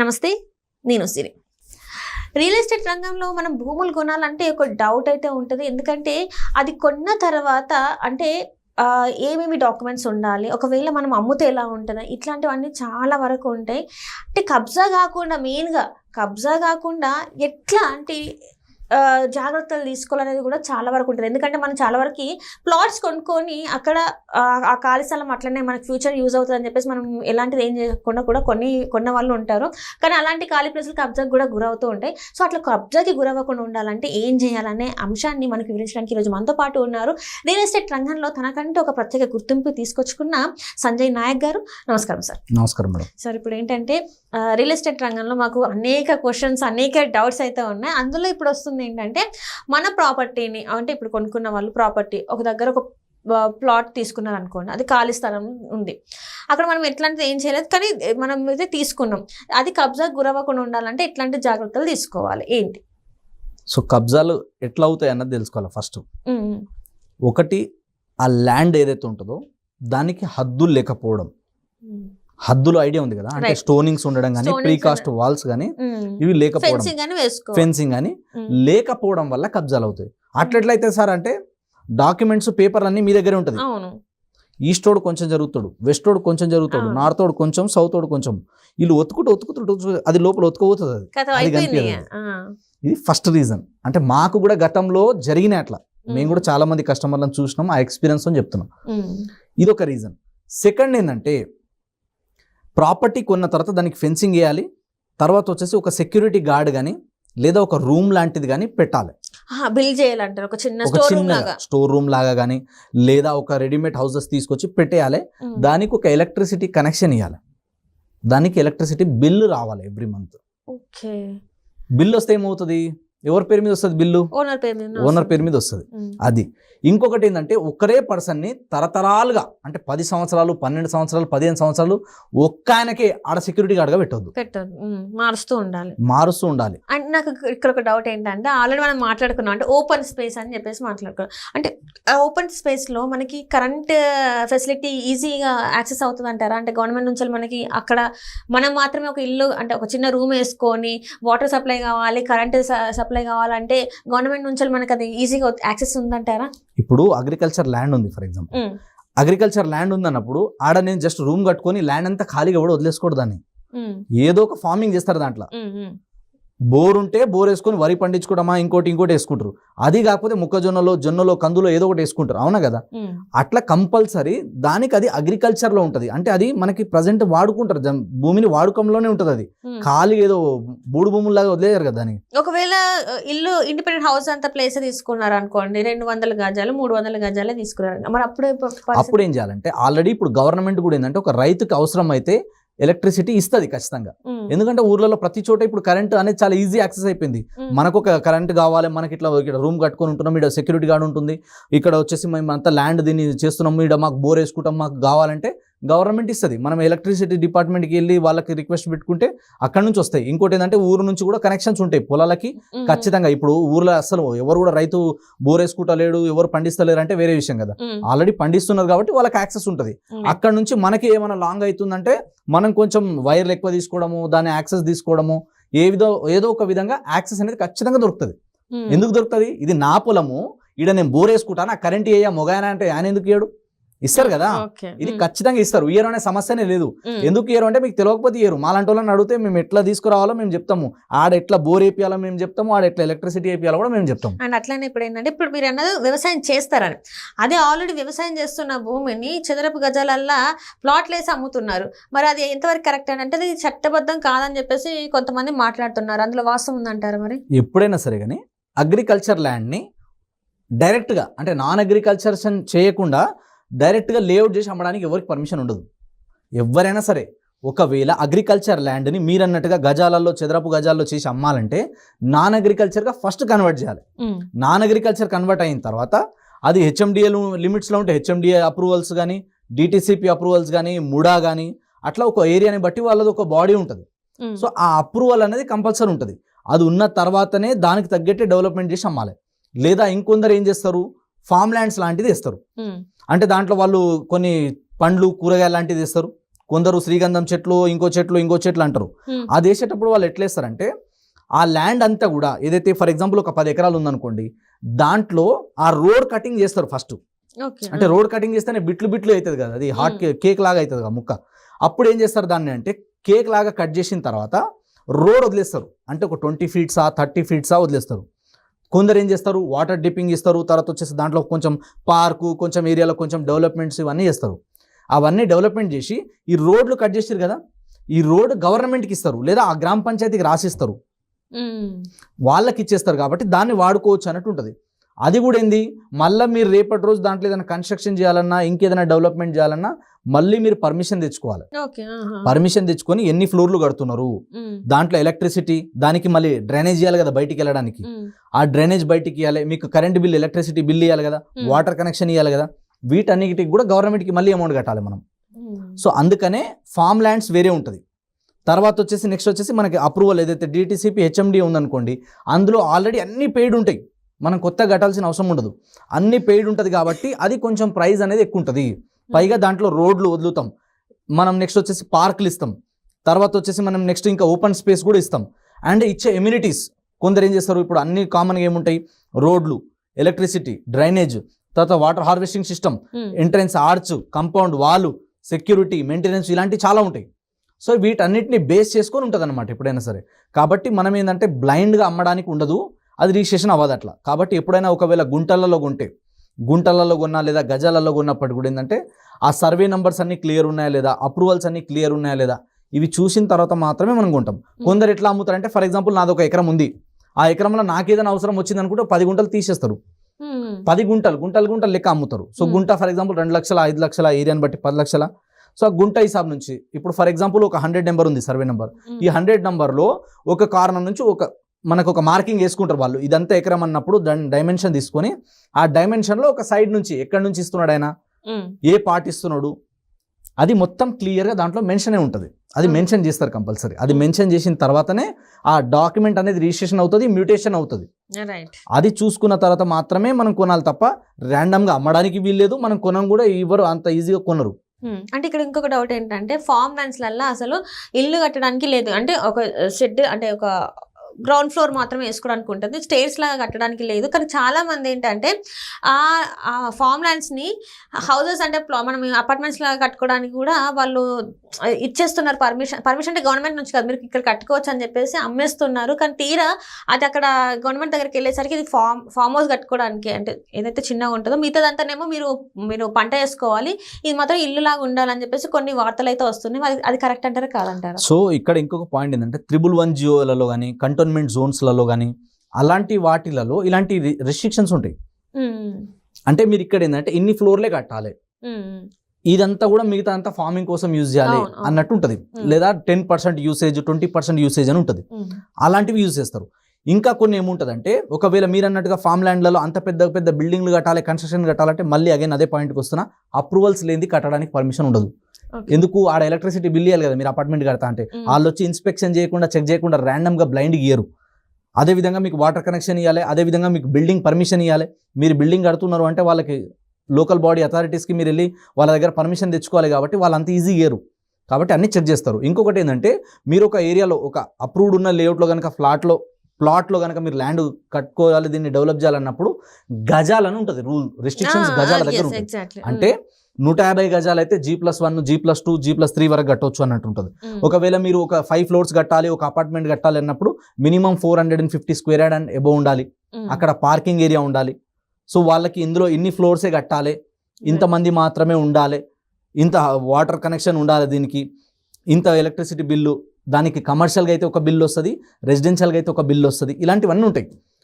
నమస్తే నేను సిరి. Real estate రంగంలో మనం భూములు కొనాలంటే ఒక డౌట్ అయితే ఉంటుంది. ఎందుకంటే అది కొన్న తర్వాత అంటే ఏమేమి డాక్యుమెంట్స్ ఉండాలి ఒకవేళ మనం అమ్ముతే ఎలా ఉంటుంది ఇట్లాంటివన్నీ చాలా వరకు ఉంటాయి. అంటే కబ్జా కాకుండా మెయిన్గా కబ్జా కాకుండా ఎట్లా అంటే జాగ్రత్తలు తీసుకోవాలనేది కూడా చాలా వరకు ఉంటుంది. ఎందుకంటే మనం చాలా వరకు ప్లాట్స్ కొనుక్కొని అక్కడ ఆ, ఖాళీ స్థలం అట్లనే మనకి ఫ్యూచర్ యూజ్ అవుతుంది అని చెప్పేసి మనం ఎలాంటిది ఏం చేయకుండా కూడా కొన్ని కొన్న వాళ్ళు ఉంటారు. కానీ అలాంటి ఖాళీ ప్లేసులు కబ్జాకి కూడా గురవుతూ ఉంటాయి. సో అట్లా కబ్జాకి గురవ్వకుండా ఉండాలంటే ఏం చేయాలనే అంశాన్ని మనకు వివరించడానికి ఈరోజు మనతో పాటు ఉన్నారు. రియల్ ఎస్టేట్ రంగంలో తనకంటే ఒక ప్రత్యేక గుర్తింపు తీసుకొచ్చుకున్న సంజయ్ నాయక్ గారు. నమస్కారం సార్. నమస్కారం మేడం. సార్ ఇప్పుడు ఏంటంటే రియల్ ఎస్టేట్ రంగంలో మాకు అనేక క్వశ్చన్స్ అనేక డౌట్స్ అయితే ఉన్నాయి. అందులో ఇప్పుడు వస్తుంది ఏంటంటే మన ప్రాపర్టీని అంటే ఇప్పుడు కొనుక్కున్న వాళ్ళు ప్రాపర్టీ ఒక దగ్గర ఒక ప్లాట్ తీసుకున్నారు అనుకోండి అది ఖాళీ స్థలం ఉంది. అక్కడ మనం ఎట్లాంటిది ఏం చేయలేదు కానీ మనం అయితే తీసుకున్నాం. అది కబ్జా గురవ్వకుండా ఉండాలంటే ఎట్లాంటి జాగ్రత్తలు తీసుకోవాలి? ఏంటి? సో కబ్జాలు ఎట్లా అవుతాయి అన్నది తెలుసుకోవాలి ఫస్ట్. ఒకటి ఆ ల్యాండ్ ఏదైతే ఉంటుందో దానికి హద్దులు లేకపోవడం. హద్దులు ఐడియా ఉంది కదా. అంటే. స్టోనింగ్స్ ఉండడం కానీ ప్రీకాస్ట్ వాల్స్ కానీ. ఇవి లేకపోవడం. ఫెన్సింగ్ ఉమ్, లేకపోవడం వల్ల కబ్జాలు అవుతాయి. అట్లెట్లయితే సార్ అంటే డాక్యుమెంట్స్ పేపర్ అన్ని మీ దగ్గరే ఉంటుంది. అవును. ఈస్ట్ రోడ్ కొంచెం జరుగుతాడు వెస్ట్ రోడ్ కొంచెం జరుగుతాడు. నార్త్ రోడ్ కొంచెం సౌత్ రోడ్ కొంచెం. వీళ్ళు ఒత్తుకుంటూ ఒత్తుకుంటూ అది లోపల ఒత్తుకుపోతుంది అది. కనిపించదు. ఇది ఫస్ట్ రీజన్. అంటే మాకు కూడా గతంలో జరిగినాయి అట్లా. మేము కూడా చాలా మంది కస్టమర్లను చూసినాం ఆ ఎక్స్పీరియన్స్ అని చెప్తున్నాం. ఇది ఒక రీజన్. సెకండ్ ఏంటంటే ప్రాపర్టీ కొన్న తర్వాత దానికి ఫెన్సింగ్ వేయాలి. తర్వాత వచ్చేసి ఒక సెక్యూరిటీ గార్డ్ కానీ లేదా ఒక రూమ్ లాంటిది కానీ పెట్టాలి. బిల్ చేయాలంటారు. ఒక చిన్న స్టోర్ రూమ్ చిన్న లాగా. స్టోర్ రూమ్ లాగా కానీ లేదా ఒక రెడీమేడ్ హౌసెస్ తీసుకొచ్చి పెట్టేయాలి. దానికి ఒక ఎలక్ట్రిసిటీ కనెక్షన్ ఇవ్వాలి దానికి ఎలక్ట్రిసిటీ బిల్లు రావాలి ఎవ్రీ మంత్. ఓకే. బిల్లు వస్తే ఏమవుతుంది? ఎవరి పేరు మీద వస్తుంది బిల్లు? ఓనర్ పేరు మీద ఓనర్ పేరు మీద వస్తుంది. అది. ఇంకొకటి ఏంటంటే ఒక్కరే పర్సన్ని తరతరాలుగా అంటే పది సంవత్సరాలు పన్నెండు సంవత్సరాలు పదిహేను సంవత్సరాలు ఒక్క ఆయనకే ఆడ సెక్యూరిటీ గార్డ్గా పెట్టొద్దు. మారుస్తూ ఉండాలి. మారుస్తూ ఉండాలి. అండ్ నాకు ఇక్కడ ఒక డౌట్ ఏంటంటే ఆల్రెడీ మనం మాట్లాడుకున్నాం అంటే ఓపెన్ స్పేస్ అని చెప్పేసి మాట్లాడుకున్నాం. అంటే ఓపెన్ స్పేస్లో మనకి కరెంట్ ఫెసిలిటీ ఈజీగా యాక్సెస్ అవుతుంది అంటారా అంటే గవర్నమెంట్ నుంచి మనకి అక్కడ మనం మాత్రమే ఒక ఇల్లు అంటే ఒక చిన్న రూమ్ వేసుకొని వాటర్ సప్లై కావాలి కరెంట్ సప్లై కావాలంటే గవర్నమెంట్ నుంచి మనకి అది ఈజీగా యాక్సెస్ ఉందంటారా? ఇప్పుడు అగ్రికల్చర్ ల్యాండ్ ఉంది ఫర్ ఎగ్జాంపుల్ అగ్రికల్చర్ ల్యాండ్ ఉందన్నప్పుడు ఆడ నేను జస్ట్ రూమ్ కట్టుకొని ల్యాండ్ అంతా ఖాళీగా కూడా వదిలేసుకోడు దాన్ని. ఏదో ఒక ఫార్మింగ్ చేస్తారు దాంట్లో. బోర్ ఉంటే బోర్ వేసుకొని వరి పండించుకోవడమా ఇంకోటి ఇంకోటి వేసుకుంటారు. అది కాకపోతే మొక్కజొన్నలో జొన్నలో కందులో ఏదో ఒకటి వేసుకుంటారు. అవునా కదా? అట్లా కంపల్సరీ దానికి అది అగ్రికల్చర్లో ఉంటుంది. అంటే అది మనకి ప్రజెంట్ వాడుకుంటారు. భూమిని వాడుకంలోనే ఉంటుంది అది. ఖాళీ ఏదో బూడు భూముల్లాగా వదిలేరు కదా దానికి. ఒకవేళ ఇల్లు ఇండిపెండెంట్ హౌస్ అంత ప్లేస్ తీసుకున్నారు అనుకోండి రెండు వందల గజాలు మూడు వందల గజాలే తీసుకున్నారు మరి అప్పుడే అప్పుడు ఏం చేయాలంటే ఆల్రెడీ ఇప్పుడు గవర్నమెంట్ కూడా ఏంటంటే ఒక రైతుకి అవసరం అయితే ఎలక్ట్రిసిటీ ఇస్తుంది ఖచ్చితంగా. ఎందుకంటే ఊర్లలో ప్రతి చోట ఇప్పుడు కరెంట్ అనేది చాలా ఈజీ యాక్సెస్ అయిపోయింది. మనకు ఒక కరెంట్ కావాలి మనకి ఇట్లా ఇక్కడ రూమ్ కట్టుకొని ఉంటున్నాం ఇక్కడ సెక్యూరిటీ గార్డ్ ఉంటుంది. ఇక్కడ వచ్చేసి మేము అంతా ల్యాండ్ దీన్ని చేస్తున్నాం ఇక్కడ మాకు బోర్ వేసుకుంటాం మాకు కావాలంటే గవర్నమెంట్ ఇస్తుంది. మనం ఎలక్ట్రిసిటీ డిపార్ట్మెంట్కి వెళ్ళి వాళ్ళకి రిక్వెస్ట్ పెట్టుకుంటే అక్కడ నుంచి వస్తాయి. ఇంకోటి ఏంటంటే ఊరు నుంచి కూడా కనెక్షన్స్ ఉంటాయి పొలాలకి. ఖచ్చితంగా ఇప్పుడు ఊర్లో అసలు ఎవరు కూడా రైతు బోర్ వేసుకుంటలేడు ఎవరు పండిస్తలేరు అంటే వేరే విషయం కదా. ఆల్రెడీ పండిస్తున్నారు కాబట్టి వాళ్ళకి యాక్సెస్ ఉంటుంది. అక్కడ నుంచి మనకి ఏమైనా లాంగ్ అవుతుందంటే మనం కొంచెం వైర్లు ఎక్కువ తీసుకోవడము దాని యాక్సెస్ తీసుకోవడము ఏ విధో ఏదో ఒక విధంగా యాక్సెస్ అనేది ఖచ్చితంగా దొరుకుతుంది. ఎందుకు దొరుకుతుంది? ఇది నా పొలము. ఈడ నేను బోర్ వేసుకుంటా నా కరెంట్ వేయ మొగాయన అంటే ఆయన ఎందుకు ఇయ్యడు? ఇస్తారు కదా? ఇది ఖచ్చితంగా ఇస్తారు. ఇయ్యరు అనే సమస్యనే లేదు. ఎందుకు ఇయ్యరు అంటే మీకు తెలియకపోతే ఇయ్యరు మాలాంటి వాళ్ళని అడిగితే మేము ఎట్లా తీసుకురావాలో మేము చెప్తాము. ఆడ ఎట్లా బోర్ వేపియాలో మేము చెప్తాము. ఆడ ఎట్లా ఎలక్ట్రిసిటీ వేపియాలో కూడా మేము చెప్తాము. అండ్ అట్లనే ఇప్పుడు ఏంటంటే ఇప్పుడు మీరు అన్నది వ్యవసాయం చేస్తారని. అదే ఆల్రెడీ వ్యవసాయం చేస్తున్న భూమిని చదరపు గజాలల్లా ప్లాట్లు వేసి అమ్ముతున్నారు. మరి అది ఎంతవరకు కరెక్ట్ అని? అంటే అది చట్టబద్ధం కాదని చెప్పేసి కొంతమంది మాట్లాడుతున్నారు. అందులో వాస్తవం ఉందంటారు మరి? ఎప్పుడైనా సరే కానీ అగ్రికల్చర్ ల్యాండ్ని డైరెక్ట్గా అంటే నాన్ అగ్రికల్చర్ చేయకుండా డైరెక్ట్గా లేఅవుట్ చేసి అమ్మడానికి ఎవరికి పర్మిషన్ ఉండదు. ఎవరైనా సరే ఒకవేళ అగ్రికల్చర్ ల్యాండ్ని మీరన్నట్టుగా గజాలలో చదరపు గజాల్లో చేసి అమ్మాలంటే నాన్ అగ్రికల్చర్గా ఫస్ట్ కన్వర్ట్ చేయాలి. నాన్ అగ్రికల్చర్ కన్వర్ట్ అయిన తర్వాత అది హెచ్ఎండిఏలు లిమిట్స్లో ఉంటే హెచ్ఎండిఏ అప్రూవల్స్ కానీ డిటిసిపి అప్రూవల్స్ కానీ ముడా కానీ అట్లా ఒక ఏరియాని బట్టి వాళ్ళది ఒక బాడీ ఉంటుంది. సో ఆ అప్రూవల్ అనేది కంపల్సరీ ఉంటుంది. అది ఉన్న తర్వాతనే దానికి తగ్గట్టే డెవలప్మెంట్ చేసి అమ్మాలి. లేదా ఇంకొందరు ఏం చేస్తారు? ఫామ్ ల్యాండ్స్ లాంటిది ఇస్తారు అంటే దాంట్లో వాళ్ళు కొన్ని పండ్లు కూరగాయలు లాంటిది ఇస్తారు కొందరు శ్రీగంధం చెట్లు ఇంకో చెట్లు ఇంకో చెట్లు అంటారు. అది వేసేటప్పుడు వాళ్ళు ఎట్లా వేస్తారంటే ఆ ల్యాండ్ అంతా కూడా ఏదైతే ఫర్ ఎగ్జాంపుల్ ఒక పది ఎకరాలు ఉందనుకోండి దాంట్లో ఆ రోడ్ కటింగ్ చేస్తారు ఫస్ట్. అంటే రోడ్ కటింగ్ చేస్తేనే బిట్లు బిట్లు అవుతుంది కదా అది హాట్ కేక్ లాగా అవుతుంది కదా ముక్క. అప్పుడు ఏం చేస్తారు దాన్ని అంటే కేక్ లాగా కట్ చేసిన తర్వాత రోడ్ వదిలేస్తారు. అంటే ఒక ట్వంటీ ఫీట్సా థర్టీ ఫీట్సా వదిలేస్తారు. కొందరు ఏం చేస్తారు? వాటర్ డిప్పింగ్ ఇస్తారు. తర్వాత వచ్చేసి దాంట్లో కొంచెం పార్కు కొంచెం ఏరియాలో కొంచెం డెవలప్మెంట్స్ ఇవన్నీ చేస్తారు. అవన్నీ డెవలప్మెంట్ చేసి ఈ రోడ్లు కట్ చేసారు కదా? ఈ రోడ్ గవర్నమెంట్కి ఇస్తారు లేదా ఆ గ్రామ పంచాయతీకి రాసిస్తారు. వాళ్ళకి ఇచ్చేస్తారు కాబట్టి దాన్ని వాడుకోవచ్చు అన్నట్టు ఉంటుంది. అది కూడా ఏంది మళ్ళీ మీరు రేపటి రోజు దాంట్లో ఏదైనా కన్స్ట్రక్షన్ చేయాలన్నా ఇంకేదైనా డెవలప్మెంట్ చేయాలన్నా మళ్ళీ మీరు పర్మిషన్ తెచ్చుకోవాలి. పర్మిషన్ తెచ్చుకొని ఎన్ని ఫ్లోర్లు కడుతున్నారు. దాంట్లో ఎలక్ట్రిసిటీ దానికి మళ్ళీ డ్రైనేజ్ ఇవ్వాలి కదా బయటికి వెళ్ళడానికి. ఆ డ్రైనేజ్ బయటికి ఇవ్వాలి మీకు కరెంట్ బిల్ ఎలక్ట్రిసిటీ బిల్ ఇవ్వాలి కదా. వాటర్ కనెక్షన్ ఇవ్వాలి కదా వీటన్నిటికి కూడా గవర్నమెంట్కి మళ్ళీ అమౌంట్ కట్టాలి మనం. సో అందుకనే ఫామ్ ల్యాండ్స్ వేరే ఉంటుంది తర్వాత వచ్చేసి నెక్స్ట్ వచ్చేసి మనకి అప్రూవల్ ఏదైతే డిటీసీపీ హెచ్ఎండి ఉందనుకోండి అందులో ఆల్రెడీ అన్ని పెయిడ్ ఉంటాయి మనం కొత్తగా కట్టాల్సిన అవసరం ఉండదు. అన్ని పెయిడ్ ఉంటుంది కాబట్టి అది కొంచెం ప్రైస్ అనేది ఎక్కువ ఉంటుంది పైగా దాంట్లో రోడ్లు వదులుతాం. మనం నెక్స్ట్ వచ్చేసి పార్కులు ఇస్తాం. తర్వాత వచ్చేసి మనం నెక్స్ట్ ఇంకా ఓపెన్ స్పేస్ కూడా ఇస్తాం. అండ్ ఇచ్చే ఎమ్యూనిటీస్ కొందరు ఏం చేస్తారు? ఇప్పుడు అన్ని కామన్గా ఏముంటాయి? రోడ్లు ఎలక్ట్రిసిటీ డ్రైనేజ్ తర్వాత water harvesting system. Entrance arch compound wall security maintenance ఇలాంటివి చాలా ఉంటాయి. సో వీటన్నిటిని బేస్ చేసుకొని ఉంటుంది అనమాట ఎప్పుడైనా సరే. కాబట్టి మనం ఏంటంటే బ్లైండ్గా అమ్మడానికి ఉండదు. అది రిజిస్ట్రేషన్ అవ్వదు అట్లా కాబట్టి ఎప్పుడైనా ఒకవేళ గుంటలలో కొంటే గుంటలలో కొన్నా లేదా గజాలలో కొన్నప్పటికి కూడా ఏంటంటే ఆ సర్వే నెంబర్స్ అన్ని క్లియర్ ఉన్నాయా లేదా అప్రూవల్స్ అన్ని క్లియర్ ఉన్నాయా లేదా ఇవి చూసిన తర్వాత మాత్రమే మనం కొంటాం. కొందరు ఎట్లా అమ్ముతారంటే ఫర్ ఎగ్జాంపుల్ నాది ఒక ఎకరం ఉంది. ఆ ఎకరంలో నాకేదైనా అవసరం వచ్చింది అనుకుంటే పది గుంటలు తీసేస్తారు. పది గుంటలు గుంటలు గుంటలు లెక్క అమ్ముతారు. సో. గుంట ఫర్ ఎగ్జాంపుల్ రెండు లక్షల ఐదు లక్షల ఏరియాని బట్టి పది లక్షల. సో ఆ గుంట హిసాబ్ నుంచి ఇప్పుడు ఫర్ ఎగ్జాంపుల్ ఒక హండ్రెడ్ నెంబర్ ఉంది సర్వే నెంబర్. ఈ హండ్రెడ్ నెంబర్లో ఒక కారణం నుంచి ఒక మనకు ఒక మార్కింగ్ వేసుకుంటారు వాళ్ళు. ఇదంతా ఎకరం అన్నప్పుడు దాని డైమెన్షన్ తీసుకొని ఆ డైమెన్షన్లో ఒక సైడ్ నుంచి ఎక్కడి నుంచి ఇస్తున్నాడు ఆయన. ఏ పార్ట్ ఇస్తున్నాడు? అది మొత్తం క్లియర్గా దాంట్లో మెన్షనే ఉంటుంది. అది. మెన్షన్ చేస్తారు కంపల్సరీ అది. మెన్షన్ చేసిన తర్వాతనే ఆ డాక్యుమెంట్ అనేది రిజిస్ట్రేషన్ అవుతుంది మ్యూటేషన్ అవుతుంది. అది చూసుకున్న తర్వాత మాత్రమే మనం కొనాలి తప్ప ర్యాండమ్గా అమ్మడానికి వీల్లేదు. మనం కొనం కూడా ఎవరు అంత ఈజీగా కొనరు. అంటే ఇక్కడ ఇంకొక డౌట్ ఏంటంటే ఫామ్ ల్యాండ్స్లల్లో అసలు ఇల్లు కట్టడానికి లేదు. అంటే ఒక షెడ్ అంటే ఒక గ్రౌండ్ ఫ్లోర్ మాత్రమే వేసుకోవడానికి ఉంటుంది. స్టేర్స్ లాగా కట్టడానికి లేదు. కానీ చాలా మంది ఏంటంటే ఆ ఆ ఫామ్ ల్యాండ్స్ని హౌసెస్ అంటే మనం అపార్ట్మెంట్స్ లాగా కట్టుకోవడానికి కూడా వాళ్ళు ఇచ్చేస్తున్నారు పర్మిషన్ పర్మిషన్ అంటే గవర్నమెంట్ నుంచి కాదు. మీరు ఇక్కడ కట్టుకోవచ్చు అని చెప్పేసి అమ్మేస్తున్నారు. కానీ తీరా అది అక్కడ గవర్నమెంట్ దగ్గరికి వెళ్ళేసరికి ఇది ఫామ్ ఫామ్ హౌస్ కట్టుకోవడానికి అంటే ఏదైతే చిన్నగా ఉంటుందో మిగతాదంతానేమో మీరు మీరు పంట వేసుకోవాలి. ఇది మాత్రం ఇల్లు లాగా ఉండాలని చెప్పేసి కొన్ని వార్తలు అయితే వస్తున్నాయి అది కరెక్ట్ అంటారా కాదంటారా? సో ఇక్కడ ఇంకొక పాయింట్ ఏంటంటే త్రిబుల్ వన్ జియోలలో కానీ కంటోన్మెంట్ జోన్స్లలో కానీ అలాంటి వాటిలలో ఇలాంటి రెస్ట్రిక్షన్స్ ఉంటాయి. అంటే మీరు ఇక్కడ ఏంటంటే ఇన్ని ఫ్లోర్లే కట్టాలి. ఇదంతా కూడా మిగతా అంతా ఫార్మింగ్ కోసం యూజ్ చేయాలి. అన్నట్టు ఉంటుంది. లేదా ten percent usage twenty percent usage అని ఉంటుంది. అలాంటివి యూజ్ చేస్తారు. ఇంకా కొన్ని ఏముంటుందంటే ఒకవేళ మీరు అన్నట్టుగా ఫామ్ ల్యాండ్లలో అంత పెద్ద పెద్ద బిల్డింగ్లు కట్టాలి కన్స్ట్రక్షన్ కట్టాలంటే మళ్ళీ అగైన్ అదే పాయింట్కి వస్తున్నా అప్రూవల్స్ లేనిది కట్టడానికి పర్మిషన్ ఉండదు. ఎందుకు? ఆడ ఎలక్ట్రిసిటీ బిల్ ఇవ్వాలి కదా మీరు అపార్ట్మెంట్ కడతా అంటే. ఉమ్, వాళ్ళు వచ్చి ఇన్స్పెక్షన్ చేయకుండా చెక్ చేయకుండా ర్యాండమ్గా బ్లైండ్ ఇయ్యరు. అదేవిధంగా మీకు వాటర్ కనెక్షన్ ఇవ్వాలి అదేవిధంగా మీకు బిల్డింగ్ పర్మిషన్ ఇవ్వాలి మీరు బిల్డింగ్ కడుతున్నారు అంటే వాళ్ళకి లోకల్ బాడీ అథారిటీస్కి మీరు వెళ్ళి వాళ్ళ దగ్గర పర్మిషన్ తెచ్చుకోవాలి కాబట్టి వాళ్ళు అంత ఈజీ ఇయ్యరు. కాబట్టి అన్ని చెక్ చేస్తారు. ఇంకొకటి ఏంటంటే మీరు ఒక ఏరియాలో ఒక అప్రూవ్డ్ ఉన్న లేఅవుట్లో కనుక ఫ్లాట్లో ప్లాట్లో కనుక మీరు ల్యాండ్ కట్టుకోవాలి దీన్ని డెవలప్ చేయాలన్నప్పుడు గజాలని ఉంటుంది. రూల్ రెస్ట్రిక్షన్స్ గజాల దగ్గర ఉంటుంది. అంటే నూట యాభై గజాలు అయితే G plus one G plus two G plus three వరకు కట్టవచ్చు అన్నట్టు ఉంటుంది. ఒకవేళ మీరు ఒక ఫైవ్ ఫ్లోర్స్ కట్టాలి ఒక అపార్ట్మెంట్ కట్టాలి అన్నప్పుడు minimum four hundred and fifty square yard and above ఉండాలి. అక్కడ పార్కింగ్ ఏరియా ఉండాలి. సో వాళ్ళకి ఇందులో ఇన్ని ఫ్లోర్సే కట్టాలి. ఇంతమంది మాత్రమే ఉండాలి. ఇంత వాటర్ కనెక్షన్ ఉండాలి దీనికి. ఇంత ఎలక్ట్రిసిటీ బిల్లు దానికి కమర్షియల్గా అయితే ఒక బిల్లు వస్తుంది రెసిడెన్షియల్గా అయితే ఒక బిల్లు వస్తుంది. ఇలాంటివన్నీ ఉంటాయి.